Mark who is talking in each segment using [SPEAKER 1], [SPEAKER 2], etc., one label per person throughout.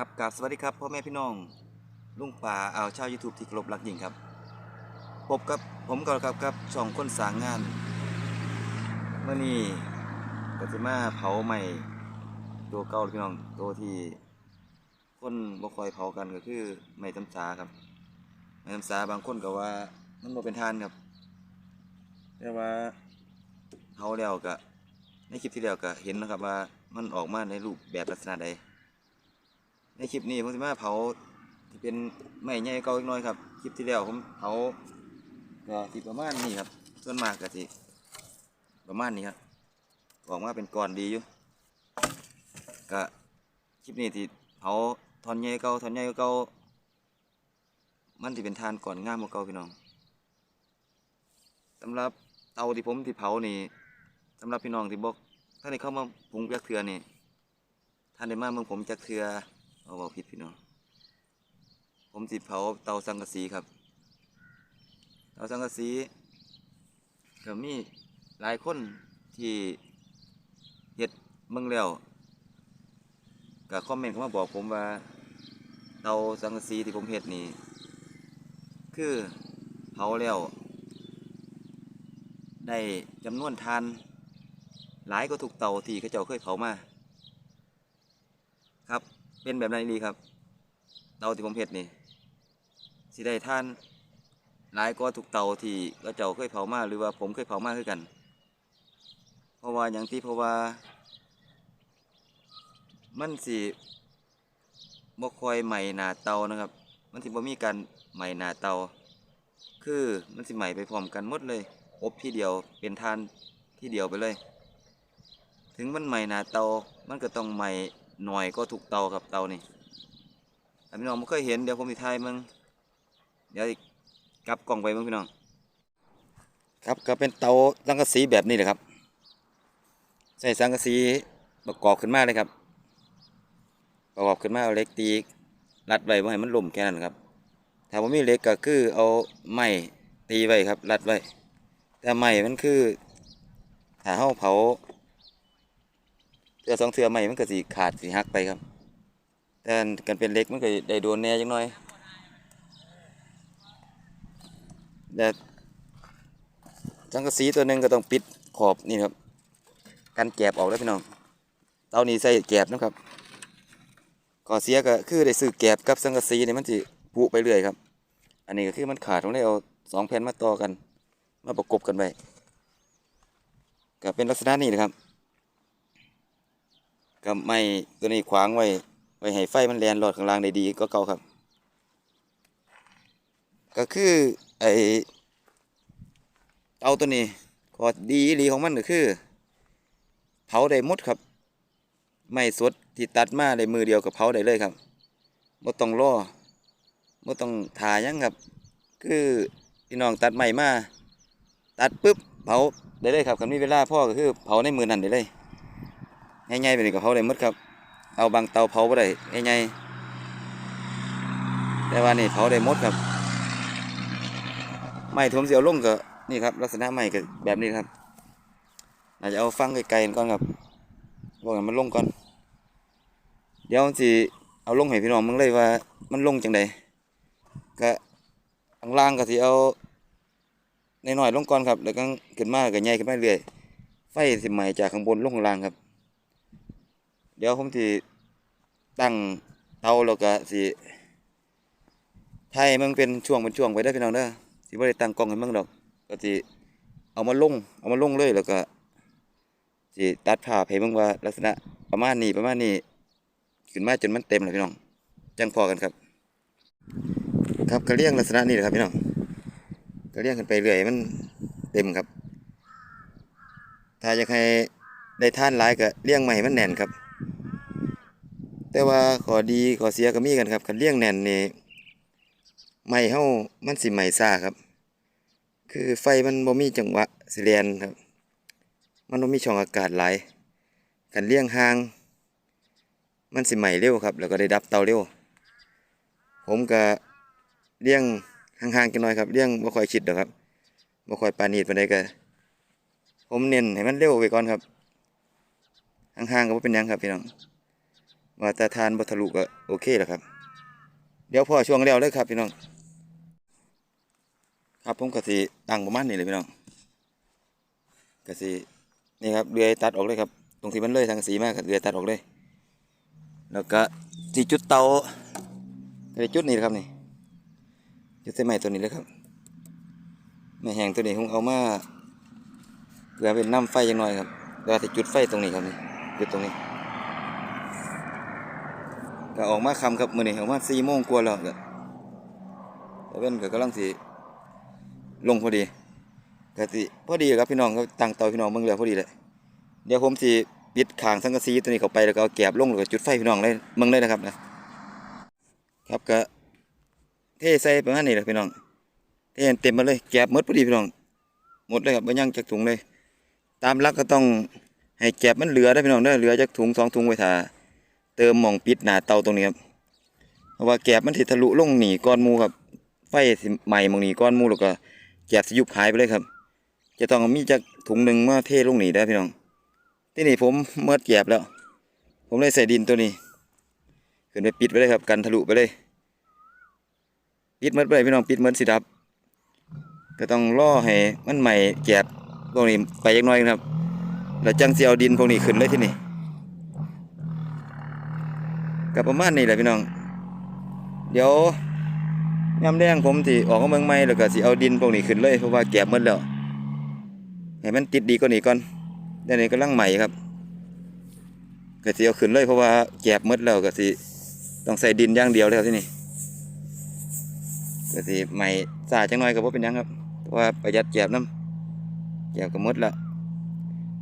[SPEAKER 1] ครับกับสวัสดีครับพ่อแม่พี่น้องลุงป่าเอาชาวยูทูบที่เคารพรักยิ่งครับพบกับผมกับกับกับช่องคนสางงานเมื่อนี้ก็จะมาเผาใหม่ตัวเก่าพี่น้องตัวที่คนบ่คอยเผากันก็คือไม้ตำสาครับไม้ตำสาบางคนก็ว่ามันบ่เป็นทานครับแต่ว่าเผาแล้วก็ในคลิปที่แล้วก็เห็นนะครับว่ามันออกมาในรูปแบบลักษณะใด ในคลิปนี้ผมจะมาเผาที่เป็นไม้ใหญ่เก่าอีกหน้อยครับคลิปที่แล้วผมเผาก็ที่ประมาณนี้ครับส่วนมากก็สิประมาณนี้ครับออกมาเป็นก้อนดีอยู่ก็คลิปนี้ที่เผาทอนใหญ่เก่าทอนใหญ่เก่ามันที่เป็นทานก่อนง่ามกว่าเก่าพี่น้องสำหรับเตาที่ผมที่เผานี่สำหรับพี่น้องที่บอกถ้าได้เข้ามาปรุงจักเทือนี่ท่านได้มาเมืองผมจักเทือ เอาบอกผิดพี่น้อง ผมสิเผาเตาสังกะสีครับ เตาสังกะสีก็มีหลายคนที่เฮ็ดเมืองแล้วก็คอมเมนต์เข้ามาบอกผมว่า เตาสังกะสีที่ผมเฮ็ดนี่คือเผาแล้วได้จำนวนทานหลายก็ถูกเตาที่เขาเจ้าเคยเผามาครับ เป็นแบบนั้นดีครับเตาที่ผมเห็ดนี่สิได้ท่านหลายก็ทุกเตาที่ก็เจ้าเคยเผามาหรือว่าผมเคยเผามาคือกัน เพราะว่าอย่างที่เพราะว่า มันสิบ่คอยใหม่หนาเตานะครับ มันสิบ่มีการใหม่หนาเตา คือมันสิใหม่ไปพร้อมกันหมดเลย อบที่เดียวเป็นทานที่เดียวไปเลย ถึงมันใหม่หนาเตา มันก็ต้องใหม่ หน่อยก็ถูกเตากับเตานี่พี่น้องไม่เคยเห็นเดี๋ยวผมจะถ่ายมึงเดี๋ยวกลับกล่องไปมึงพี่น้อง ครับก็เป็นเตาสังกะสีแบบนี้แหละครับ ใส่สังกะสีประกอบขึ้นมาเลยครับ ประกอบขึ้นมาเอาเล็กตีรัดไว้ไม่ให้มันล่มแค่นั้นครับ ถ้าผมมีเล็กก็คือเอาไม้ตีไว้ครับ รัดไว้แต่ไม้มันคือถ้าเฮาเผา เทือสองเทือใหม่มันก็สิขาดสิหักไปครับ แต่กันเป็นเล็กมันก็ได้โดนแน่จังหน่อยแต่สังกะสีตัวหนึ่งก็ต้องปิดขอบนี่ครับกันแกบออกแล้วพี่น้องเตานี้ใส่แกบนะครับข้อเสียก็คือได้ซื้อแกบกับสังกะสีนี่มันสิผุไปเรื่อยครับ อันนี้ก็คือมันขาดต้องได้เอาสองแผ่นมาต่อกัน มาประกบกันไว้ก็เป็นลักษณะนี้นะครับ กับไม้ตัวนี้ขวางไว้ไว้ให้ไฟมันแลนหลอดข้างล่างได้ดีก็เก่าครับ ก็คือไอเตาตัวนี้ขอดีอีหลีของมันก็คือ เผาได้หมดครับ ไม้สดที่ตัดมาได้มือเดียวกับเผาได้เลยครับบ่ต้องรอบ่ต้องทาหยังครับ คือพี่น้องตัดไม้มา ตัดปุ๊บเผาได้เลยครับคันมีเวลาพ่อก็คือเผาในมือนั้นได้เลย ง่ายๆไปนี่ก็เผาได้หมดครับ เอาบางเตาเผาบ่ได้ง่ายๆแต่ว่านี่เผาได้หมดครับไม้ที่มสิเอาลงก็นี่ครับ ลักษณะไม้ก็แบบนี้ครับอาจจะเอาฟังไกลๆก่อนครับบอกให้มันลงก่อน เดี๋ยวสิเอาลงให้พี่น้องมึงเลยว่า มันลงจังใดก็ข้างล่างก็สิเอาในหน่อยๆลงก่อนครับ แล้วก็ขึ้นมาก็ใหญ่ขึ้นมาเรื่อยไฟสิไหม้จากข้างบนลงข้างล่างครับ เดี๋ยวผมสิตั้งเตาแล้วก็สิไทยมันเป็นช่วงเป็นช่วงไปได้พี่น้องเด้อสิบ่ได้ตั้งกล้องให้มึงดอก ก็สิเอามาลงเอามาลงเลยแล้วก็สิตัดภาพให้มึงว่าลักษณะประมาณนี้ประมาณนี้ขึ้นมาจนมันเต็มเลยพี่น้องจังพอกันครับ ครับก็เลี้ยงลักษณะนี้แหละครับพี่น้องก็เลี้ยงขึ้นไปเรื่อยมันเต็มครับ ถ้าอยากให้ได้ท่านหลายก็เลี้ยงใหม่มันแน่นครับ แต่ว่าขอดีขอเสียก็มีกันครับคันเลี้ยงแน่นนี่ไม้เฮามันสิไหม้ซ่าครับ คือไฟมันบ่มีจังหวะสิแล่นครับ มันบ่มีช่องอากาศหลายคันเลี้ยงห่าง มันสิไหม้เร็วครับ แล้วก็ได้ดับเตาเร็ว ผมก็เลี้ยงห่างๆกันหน่อยครับเลี้ยงบ่ค่อยชิดดอกครับบ่ค่อยปานีดปานใดก็ผมเน้นให้มันเร็วไวก่อนครับห่างๆก็บ่เป็นหยังครับพี่น้อง ว่าแต่ทานบ่ทลุก็โอเคแล้วครับ เดี๋ยวพอช่วงแล้วเลยครับพี่น้อง ครับผมก็สิตั้งประมาณนี้เลยพี่น้องก็สินี่ครับเดือยตัดออกเลยครับ ตรงที่มันเลยทางสีมากเดือยตัดออกเลย แล้วก็สิจุดเตาก็ได้จุดนี่แหละครับนี่จุดเส้นใหม่ตัวนี้เลยครับไม่แห้งตัวนี้ผมเอามาเพื่อเป็นน้ำไฟยังน้อยครับแล้วสิจุดไฟตรงนี้ครับนี่จุดตรงนี้ ก็ออกมาคำครับมือนี้ออกมาสี่โมงกว่าแล้วก็แต่เว้นก็กำลังสิลงพอดีก็สิพอดีครับพี่น้องก็ตั้งเตาพี่น้องเบิ่งแล้วพอดีเลยเดี๋ยวผมสิปิดขางสังกะสีตัวนี้เข้าไปแล้วก็เอาแกบลงแล้วก็จุดไฟพี่น้องเลยเบิ่งเลยนะครับนะครับก็เทใส่ประมาณนี้แหละพี่น้องเทเต็มมาเลยแกบหมดพอดีพี่น้อง หมดเลยครับบ่ยังจักถุงเลย ตามลักก็ต้องให้แกบมันเหลือได้พี่น้องเด้เหลือจักถุงสองถุงไว้ท่า เติมมองปิดหนาเตาตรงนี้ครับเพราะว่าแกบมันสิทะลุลงหนีก้อนมูครับ ไฟสิไหม้หมองหนีก้อนมูแล้วก็แกบสยุบหายไปเลยครับ จะต้องมีจักถุงหนึ่งมาเทลงหนีได้พี่น้อง ที่นี่ผมเมื่อแกบแล้ว ผมเลยใส่ดินตัวนี้ขึ้นไปปิดไปเลยครับ กันทะลุไปเลยปิดหมดไปพี่น้องปิดหมดสิดับ ก็ต้องล่อให้มันใหม่แกบพวกนี้ไปยักหน้อยครับแล้วจังสิเอาดินพวกนี้ขึ้นเลยที่นี่ กับประมาณนี้แหละพี่น้อง เดี๋ยวยามแดงผมสิออกมาเมืองใหม่แล้วก็สิเอาดินพวกนี้ขึ้นเลยเพราะว่าแก็บหมดแล้วให้มันติดดีกว่านี้ก่อนเดี๋ยวนี้กำลังใหม่ครับก็สิเอาขึ้นเลยเพราะว่าแก็บหมดแล้วก็สิต้องใส่ดินอย่างเดียวแล้วที่นี่ก็สิใหม่สาจังหน่อยก็บ่เป็นยังครับเพราะว่าประหยัดแก็บน้ำแก็บก็หมดแล้ว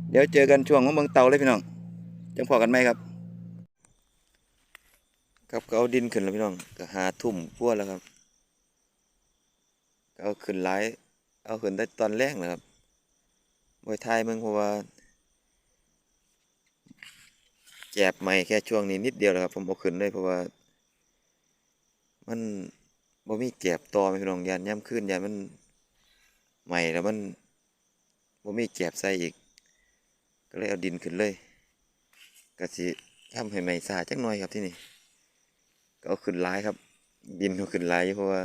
[SPEAKER 1] เดี๋ยวเจอกันช่วงของเมืองเตาเลยพี่น้องจังพอกันไหมครับ ครับก็เอาดินขึ้นแล้วพี่น้องก็หาทุ่มพัวแล้วครับเอาขึ้นหลายเอาขึ้นได้ตอนแรกนะครับมวยไทยเมืองเพราะว่าแจบใหม่แค่ช่วงนี้นิดเดียวนะครับ ผมเอาขึ้นเลยเพราะว่า มันบ่มีแจบต่อไมพี่น้องยานย่ำขึ้นยานมันใหม่แล้วมันบ่มีแจบใส่อีก ก็เลยเอาดินขึ้นเลยก็สิทำให้ใหม่สะอาดจักหน่อยครับที่นี่ ก็เอาขึ้นหลายครับดินเขาขึ้นหลายเพราะว่า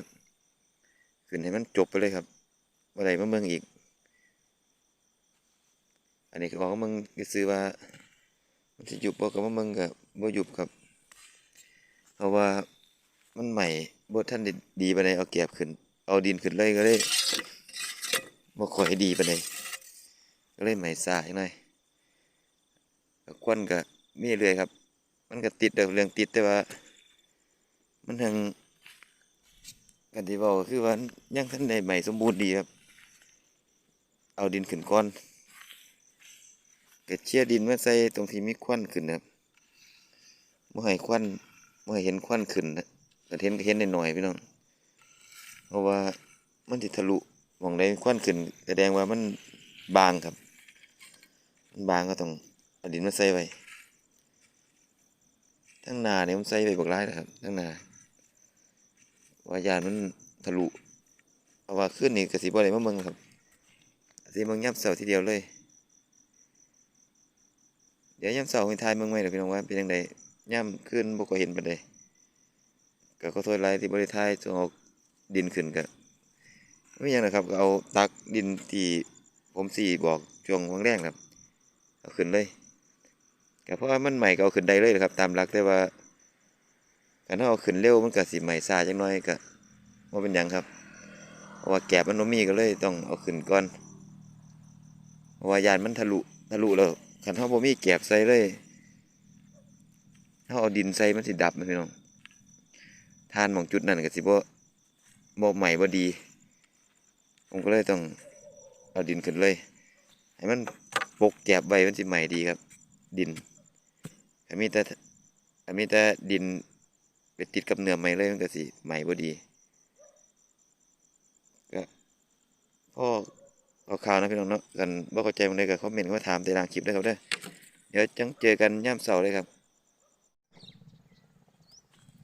[SPEAKER 1] ขึ้นให้มันจบไปเลยครับว่าไรมาเมืองอีก อันนี้ก็บอกว่ามึงก็ซื้อว่ามันจะหยุบบ่กับว่ามึงกับบ่หยุบครับ เพราะว่ามันใหม่บ่ท่านด้ดีปานใดเอาแก็บขึ้น เอาดินขึ้นเลยก็เลยบ่ค่อยดีไปานใดก็เลยใหม่ซาจักหน่อยควันก็มีเรื่อยครับ มันก็ติดเรื่องติดแต่ว่า มันทางกันที่บอกคือว่ายังท่านใดใหม่สมบูรณ์ดีครับ เอาดินขึ้นก้อนก็เชี่ยดินมาใส่ตรงที่มีควันขึ้นครับเมื่อให้ควันเมื่อให้เห็นควันขึ้นนะก็เห็นก็เห็นหน่อยๆพี่น้อง เพราะว่ามันติทะลุหมองใดควันขึ้น แสดงว่ามันบางครับ มันบางก็ต้องเอาดินมาใส่ไว้ทั้งนาเนี่ยผมใส่ไปบักร้ายนะครับทั้งนา ว่ายานมันทะลุเพราว่าขึ้นนี่กระสิบ่ได้มาเมืองครับสิเมืองย่ำเสาทีเดียวเลย เดี๋ยวย่ำเสาไปทายเมืองใหม่เดี๋ยวพี่น้องว่าเป็นยังไงย่ำขึ้นบกเห็นปานใดก็ขอโทษหลที่บ่ไทายจงเอาดินขึ้นก็ไม่ยังนะครับก็เอาตักดินที่ผมสี่บอกช่วงวังแรกครับเอาขึ้นเลยก็เพราะว่ามันใหม่ก็เอาขึ้นได้เลยนะครับ ตามหลักแต่ว่า กาเอาขึ้นเร็วมันก็สิใหม่ซาจังน้อยก็บ่าเป็นหยังครับเพราะว่าแกบมันมีก็เลยต้องเอาขึ้นก่อนเพราะว่ายานมันทะลุทะลุแล้วคันเฮาบ่มีแกบใส่เลยเฮาเอาดินใส่มันสิดับนพี่น้องทานมองจุดนั้นก็สิบ่บ่ใหม่บ่ดี ผมก็เลยต้องเอาดินขึ้นเลยให้มันปกแกบไว้มันสิใหม่ดีครับ ดินถ้ามีแต่ถ้ามีแต่ดิน ไปติดกับเนื้อไม้เลยมันก็สิใหม่บ่ดีก็พ่อเอาข่าวนะพี่น้องเนาะกันบ่เข้าใจมันเลยก็คอมเมนต์มาถามในลางคลิปได้ครับเด้อเดี๋ยวจังเจอกันย่ามเสาเลยครับ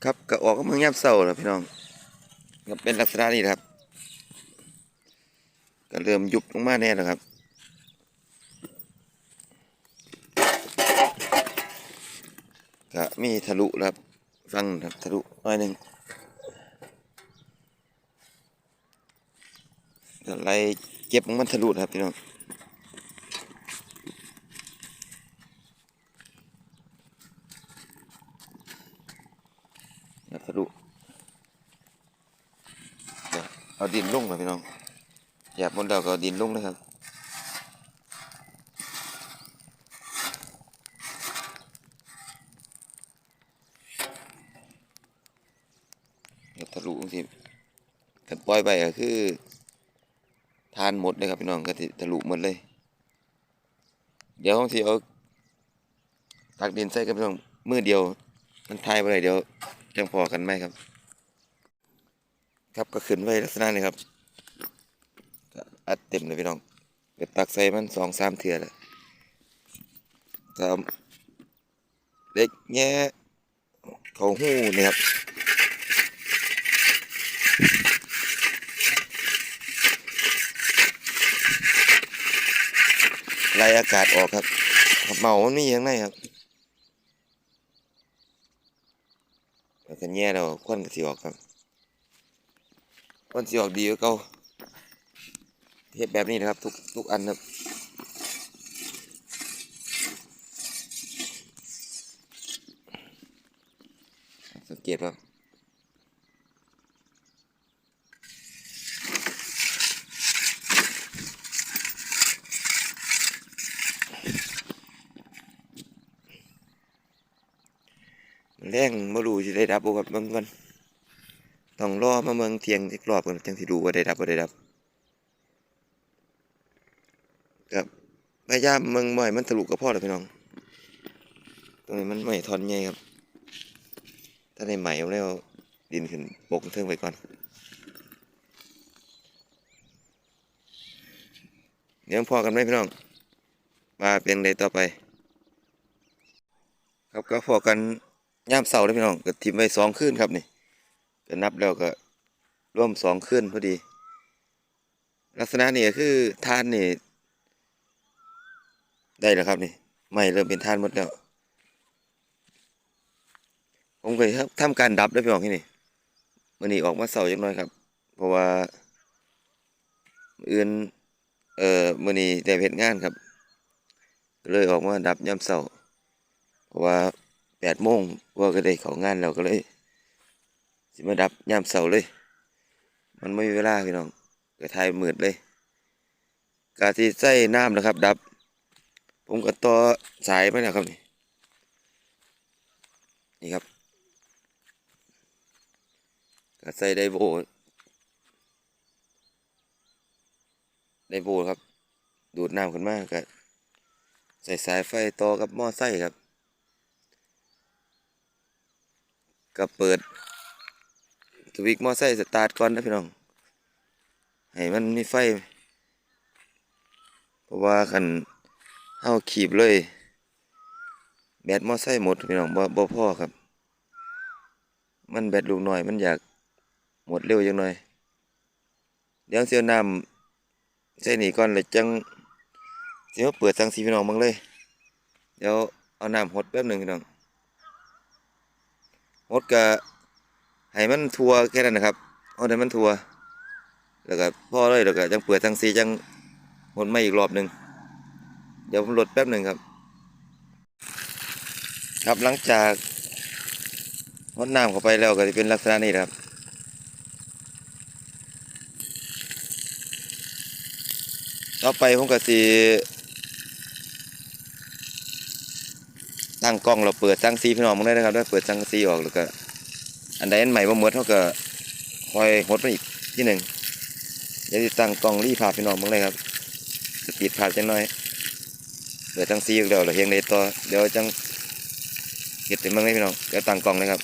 [SPEAKER 1] ครับก็ออกก็มืองย่ามเสาแล้วพี่น้องก็เป็นลักษณะนี้ครับ ก็เริ่มยุบลงมาแน่แล้วครับก็มีทะลุครับ ฟังนะครับทะลุหน้อยหนึ่งก็ไล่เก็บมันทะลุครับพี่น้องทะลุเดี๋ยวเอาดินลงครับพี่น้องหยาบบนเราก็ดินลงนะครับ เดี๋ยวทะลุสิกัน ปล่อยไปก็คือทานหมดเลยครับพี่น้องก็สิทะลุหมดเลย เดี๋ยวของสิเอาตักดินใส่กับพี่น้องมือเดียวมันทายไปเลยเดี๋ยวจังพอกันไหมครับ ครับก็ขึ้นไว้ลักษณะนี้ครับอัดเต็มเลยพี่น้องเดี๋ยวตักใส่มันสองสามเทื่อแล้วก็เอาเล็กแง่เขาหูนี่ครับ ไล่อากาศออกครับครับเมามันมีอย่างในครับแล้วก็แย่เราควันก็สิออกครับควันสิออกดีกว่าเก่าเฮ็ดแบบนี้นะครับ ทุกทุกอันครับสังเกตครับ รงบ่รู้สิได้ดับบ่ครับเบิ่งก่อนต้องรอมาเมืองเทียงอีกรอบก่อนจังสิรู้ว่าได้ดับบ่ได้ดับครับพยายามเมืองให้มันทะลุก็พอแล้วพี่น้อง ตรงนี้มันไม่ทอนใหญ่ครับ ถ้าได้ใหม่เอาแล้วดินขึ้นปกเทิงไปก่อน เดี๋ยวพอกันไหมพี่น้อง มาเป็นใดต่อไป ครับก็พอกัน ย่ามเสาเลยพี่น้องก็ทิมไว้สองคืนครับนี่ก็นับแล้วก็ร่วมสองคืนพอดี ลักษณะนี่คือทานนี่ได้แล้วครับนี่ไม่เริ่มเป็นทานหมดแล้วผมก็ครับทำการดับได้พี่น้องที่นี่มื่อนี้ออกมาเสาจังน้อยครับ เพราะว่าอื่นเอ่อมื่อนี้ได้เฮ็ดงานครับ เลยออกมาดับยามเสาเพราะว่า ดโมงว่าก็ได้เข้างานแล้วก็เลยสิมาดับยามเสาเลย มันไม่มีเวลาพี่น้องก็ทายมืดเลยกาที่ใส่น้ำนะครับ ดับ ผมก็ต่อสายไปแล้วครับนี่นี่ครับก็ใส่ไดโบไดโบครับ ดูดน้ำขึ้นมาก็ใส่สายไฟต่อกับหม้อไส้ครับ ก็เปิดสวิตช์หม้อไส้สตาร์ทก่อนนะพี่น้องให้มันมีไฟ เพราะว่าคันเฮาขีบเลย แบตมอไซค์หมดพี่น้องบ่บ่พอครับ มันแบตลูกน้อยมันอยากหมดเร็วจังหน่อย เดี๋ยวเสียวน้ำใส่นี่ก่อนแล้วจังสิมาเปิดสังสีพี่น้องเบิ่งเลย เดี๋ยวเอาน้ำหดแป๊บหนึ่งพี่น้อง หดก็ให้มันทัวแค่นั้นนะครับเอาให้มันทัวแล้วก็พ่อเลยแล้วก็จังเปิดสังสีจังหดมาอีกรอบหนึ่งเดี๋ยวผมลดแป๊บหนึ่งครับ ครับหลังจากรดน้ำเข้าไปแล้วก็จะเป็นลักษณะนี้ครับต่อไปผมก็สิ ตั้งกล้องเราเปิดสังซีพี่น้องมึงได้นะครับด้วยเปิดสังซีออกแล้วก็ อันใดอันใหม่บ่หมดเขาก็คอยหดไปอีกที่หนึ่งเดี๋ยวตั้งกล้องรีพาพี่น้องมึงเลยครับสปีดพาจังหน่อยเปิดสังซีอีกแล้วแล้วเฮียงได้ต่อเดี๋ยวจังเก็บเต็มบ้งเลยพี่น้องเดี๋ยวตั้งกล้องเลยครับ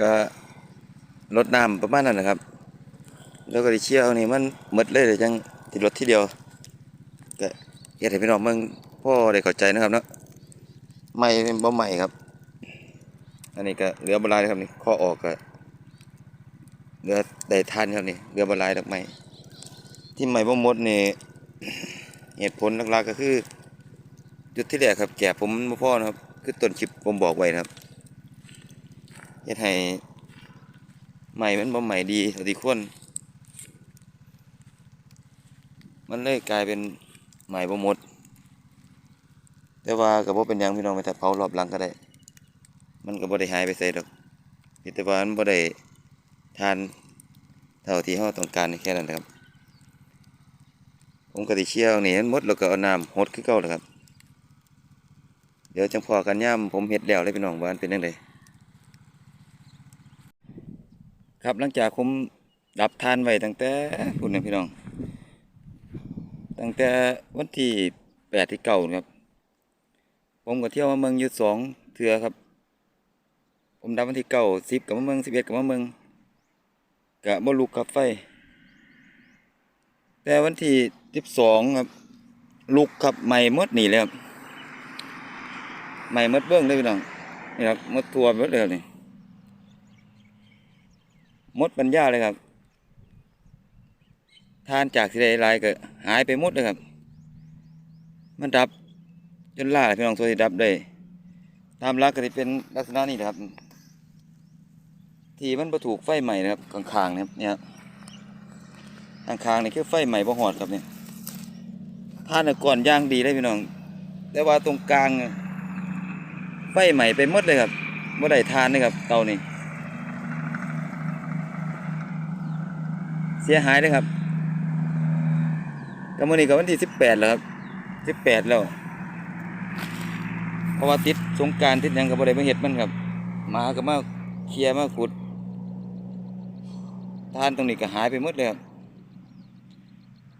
[SPEAKER 1] ก็รดน้ำประมาณนั้นแหละครับ แล้วก็ได้เชี่ยวนี่มันหมดเลยเดี๋ยวจังติดรถที่เดียวก็เฮ็ดให้พี่น้องเมืองพ่อได้เข้าใจนะครับเนาะไม่เป็นบ่ใหม่ครับ อันนี้ก็เหลือบลายนะครับนี่ข้อออกก็เหลือได้ทานครับนี่เหลือบลายดอกไม้ที่ใหม่บ่หมดนี่เหตุผลหลักๆก็คือจุดที่แรกครับ แก่ผมบ่พอนะครับ คือต้นคลิปผมบอกไว้นะครับ เฮ็ดให้ใหม่มันบ่ใหม่ดีเท่าที่ควรมันเลยกลายเป็นใหม่บ่หมด แต่ว่าก็บ่เป็นหยังพี่น้องไปถ้าเผารอบหลังก็ได้ มันก็บ่ได้หายไปไสดอกแต่ว่ามันบ่ได้ทานเท่าที่เฮาต้องการแค่นั้นครับผมก็สิเชี่ยวนี่มันหมดแล้วก็เอาน้ำหดคือเก่าแหละครับ เดี๋ยวจังพอกันย่ำผมเฮ็ดแล้วเลยพี่น้องว่ามันเป็นจังได ครับหลังจากผมดับทานไว้ตั้งแต่พุ่นะพี่น้อง ตั้งแต่วันที่แปดที่เก้าครับ ผมก็เที่ยวมาเมืองยู่สองเทือครับ ผมดับวันที่เก้าสิบกับมาเมืองสิบเอ็ดกับมาเมืองกะบ่ลุกครับไฟ แต่วันที่สิบสองครับ ลุกครับใหม่มดนี่เลยครับใหม่มดเบื้องเลยพี่น้องนี่ครับมดทัวหมดเลยครับนี่ มดปัญญาเลยครับ ทานจากที่ใดลายก็หายไปหมดเลยครับ มันดับจนล่าพี่น้องตัวที่ดับได้ตามลักก็จะเป็นลักษณะนี้นะครับ ที่มันประถูกไฟใหม่นะครับข้างๆนะครับเนี่ยครับข้างๆนี่คือไฟใหม่บ่หอดครับเนี่ยทานก่อนย่างดีเลยพี่น้อง แต่ว่าตรงกลางไฟใหม่ไปหมดเลยครับบ่ได้ทานเลยครับเตานี่ เสียหายเลยครับก็มื้อนี้ก็วันที่สิบแปดแล้วครับสิบแปดแล้ว เพราะว่าติดสงการติดยังก็บ่ได้มาเฮ็ดมันครับมาก็มาเคลียร์มาขุดท่านตรงนี้ก็หายไปหมดเลยครับ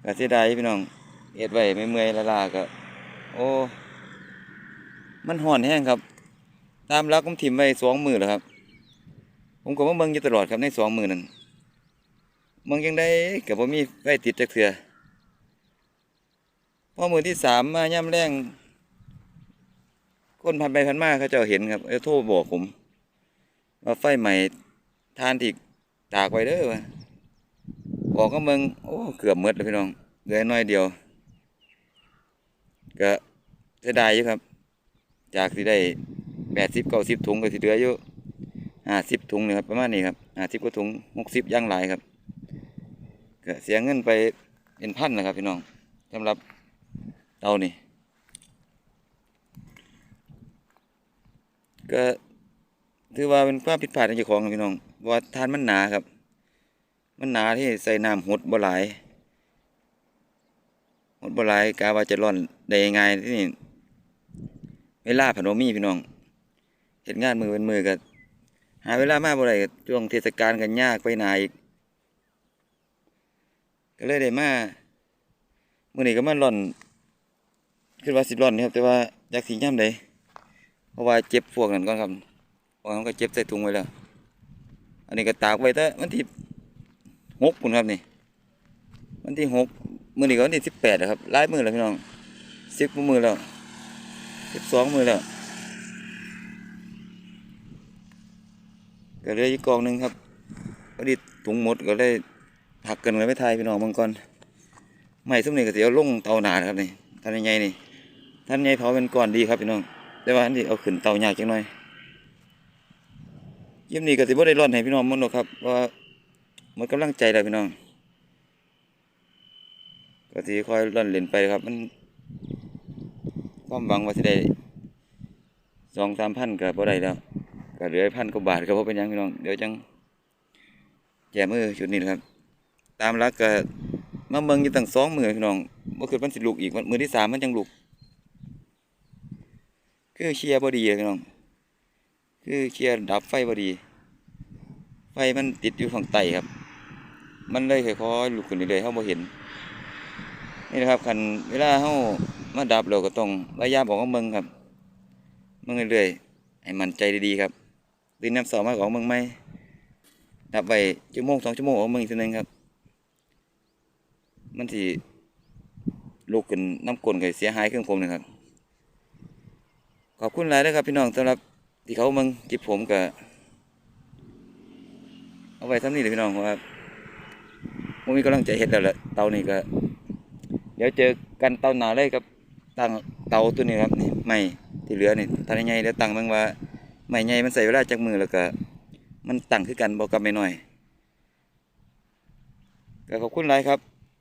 [SPEAKER 1] ก็เสียดายพี่น้องเฮ็ดไว้ไม่เมื่อยละลาก็ โอ้ มันห่อนแห้งครับ ตามรักผมถิ่มไว้สองมือแล้วครับ ผมก็มาเบิ่งอยู่ตลอดครับในสองมือนั้น เบิ่งยังได้ก็บ่มีไฟติดจักเทื่อพ่อมือที่สามมาย่ำแรงคนพันไปพันมาเขาเจ้าเห็นครับเออโทรบอกผมว่าไฟใหม่ทานที่ตากไว้เด้อวะออกก็เมืองโอ้เกือบหมดแล้วพี่น้องเหลือน้อยเดียว ก็เสียดายอยู่ครับ จากที่ได้แปดสิบเก้าสิบถุงก็สิเหลืออยู่ห้าสิบถุงนี่ครับประมาณนี้ครับห้าสิบกว่าถุงหกสิบย่างหลายครับ ก็เสียเงินไปเป็นพันนะครับพี่น้องสำหรับเตานี่ก็ถือว่าเป็นความผิดพลาดของเจ้าของพี่น้องว่าทานมันหนาครับ มันหนาที่ใส่น้ำหดบ่หลายหดบ่หลายกาว่าจะร่อนได้ง่ายที่นี่เวลาผันมีพี่น้องเฮ็ดงานมือเป็นมือก็หาเวลามากบ่ได้ก็ช่วงเทศกาลกันยากไปหนาอีก ก็เลยได้มามื้อนี้ก็มาร่อนคิดว่าสิบร้อนนี่ครับ แต่ว่าอยากสีย่ำใดเพราะว่าเจ็บพวกนั้นก่อนครับพวกนั้นก็เจ็บใส่ถุงไว้แล้ว อันนี้ก็ตากไว้แต่วันที่หกปุ่นครับนี่ วันที่หกมือนี้ก็วันที่สิบแปดครับหลายมือแล้วพี่น้องสิบกว่ามือแล้วสิบสองมือแล้วก็เลยอีกกองหนึ่งครับพอดีถุงหมดก็เลย หักเกันเลยไม่ทายพี่น้องบางก่อนไม่ซุ้มนี่ก็สิเอาลงเตาหนาครับนี่ท่านใหญ่นี่ท่านใหญ่เผาเป็นก่อนดีครับพี่น้องแต่ว่าอันนี้เอาขึ้นเตายาจังหน่อยยิ้มนี่ก็สิบ่ได้ร้อนให้พี่น้องมันหรอกครับว่ามันกำลังใจแล้วพี่น้องก็สิคอยร่อนเล่นไปครับ มันความหวังว่าสิได้สองสามพันก็บ่ได้แล้วก็เหลือพันกว่าบาทก็บ่เป็นยังพี่น้องเดี๋ยวจังแจมือชุดนี้นะครับามหลักก็มาเบิ่งอยู่ตั้งสองมือพี่น้องบ่คือมันสิลุกอีกวันมือที่สามมันจังลุกคือเคลียร์บ่ดีพี่น้องคือเคลียร์ดับไฟบ่ดี ไฟมันติดอยู่ฝั่งใต้ครับ มันเลยค่อยๆลุกขึ้นเรื่อยๆเฮาบ่เห็นนี่นะครับคันเวลาเฮามาดับเราก็ต้องพยายามออกมาเบิ่งครับเบิ่งเรื่อยๆให้มันใจดีๆครับตื่นน้ำเสามาก็ออกเบิ่งใหมดับไว้ชั่วโมงสองชั่วโมงเอามึงอีกทีนึงครับ มันสิลุกขึ้นน้ำกลนก็เสียหายเครื่องผมนะครับ ขอบคุณหลายนะครับ พี่น้องสำหรับที่เขามึงจิบผมกับเอาไว้ทำนี่เลยพี่น้องเพราะว่าผมมีกำลังใจเฮ็ดแล้วแหละเตานี่ก็เดี๋ยวเจอกันเตาหนาเลยกับตั้งเตาตัวนี้ครับนี่ไม่ที่เหลือนี่ทานใหญ่แล้วตั้งเบิ่งว่าไม่ใหญ่มันใส่เวลาจากมือแล้วก็ มันตั้งคือกันบอกกับไม่น้อยก็ขอบคุณหลายครับ